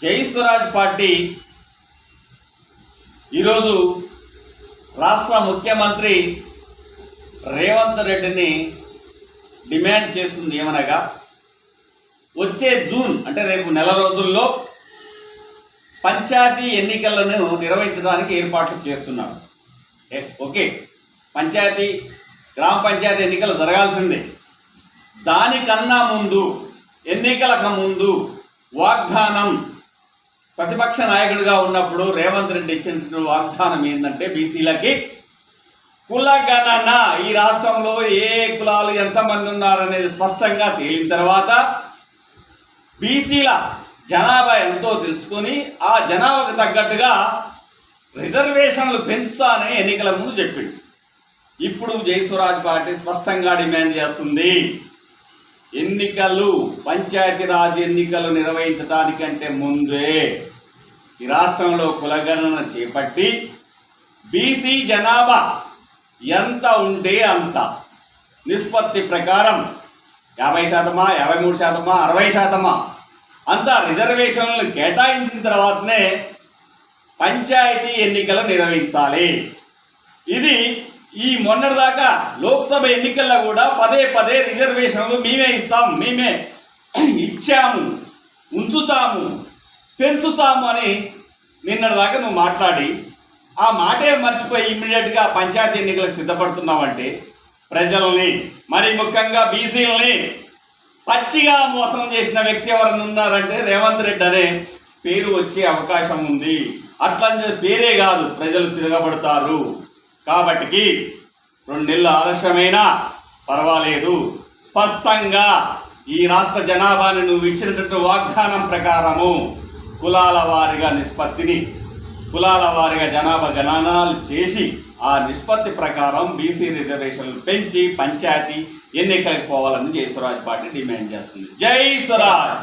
జై స్వరాజ్ పార్టీ. ఈరోజు రాష్ట్ర ముఖ్యమంత్రి రేవంత్ రెడ్డిని డిమాండ్ చేస్తుంది ఏమనగా వచ్చే జూన్ అంటే రేపు నెల రోజుల్లో పంచాయతీ ఎన్నికలను నిర్వహించడానికి ఏర్పాట్లు చేస్తున్నారు. ఓకే పంచాయతీ గ్రామ పంచాయతీ ఎన్నికలు జరగాల్సిందే. దానికన్నా ముందు ఎన్నికలకు ముందు వాగ్దానం ప్రతిపక్ష నాయకుడిగా ఉన్నప్పుడు రేవంత్ రెడ్డి ఇచ్చిన వాగ్దానం ఏంటంటే బీసీలకి కులగణన. ఈ రాష్ట్రంలో ఏ కులాలు ఎంతమంది ఉన్నారనేది స్పష్టంగా తేలిన తర్వాత బీసీల జనాభా ఎంతో తెలుసుకొని ఆ జనాభాకు తగ్గట్టుగా రిజర్వేషన్లు పెంచుతానని ఎన్నికల ముందు చెప్పిండు. ఇప్పుడు జయస్వరాజ్ పార్టీ స్పష్టంగా డిమాండ్ చేస్తుంది. ఎన్నికలు పంచాయతీరాజ్ ఎన్నికలు నిర్వహించడానికంటే ముందే ఈ రాష్ట్రంలో కులగణన చేపట్టి బీసీ జనాభా ఎంత ఉంటే అంత నిష్పత్తి ప్రకారం యాభై శాతమా యాభై మూడు శాతమా అరవై శాతమా అంత రిజర్వేషన్లు కేటాయించిన తర్వాతనే పంచాయతీ ఎన్నికలు నిర్వహించాలి. ఇది ఈ మొన్నటిదాకా లోక్సభ ఎన్నికల్లో కూడా పదే పదే రిజర్వేషన్లు మేమే ఇస్తాం మేమే ఇచ్చాము ఉంచుతాము పెంచుతాము అని నిన్నటిదాకా నువ్వు మాట్లాడి ఆ మాటే మర్చిపోయి ఇమ్మీడియట్గా పంచాయతీ ఎన్నికలకు సిద్ధపడుతున్నావంటే ప్రజల్ని మరి ముఖ్యంగా బీసీలని పచ్చిగా మోసం చేసిన వ్యక్తి ఎవరైనా ఉన్నారంటే రేవంత్ రెడ్డి అనే పేరు వచ్చే అవకాశం ఉంది. అట్లా పేరే కాదు ప్రజలు తిరగబడతారు. కాబట్టికి రెండు నెలలు ఆలస్యమైనా పర్వాలేదు. స్పష్టంగా ఈ రాష్ట్ర జనాభాని నువ్వు ఇచ్చినటువంటి వాగ్దానం ప్రకారము కులాల వారిగా నిష్పత్తిని కులాల వారిగా జనాభా గణనాలు చేసి ఆ నిష్పత్తి ప్రకారం బీసీ రిజర్వేషన్లు పెంచి పంచాయతీ ఎన్నికలకు పోవాలని జై స్వరాజ్ పార్టీ డిమాండ్ చేస్తుంది. జై స్వరాజ్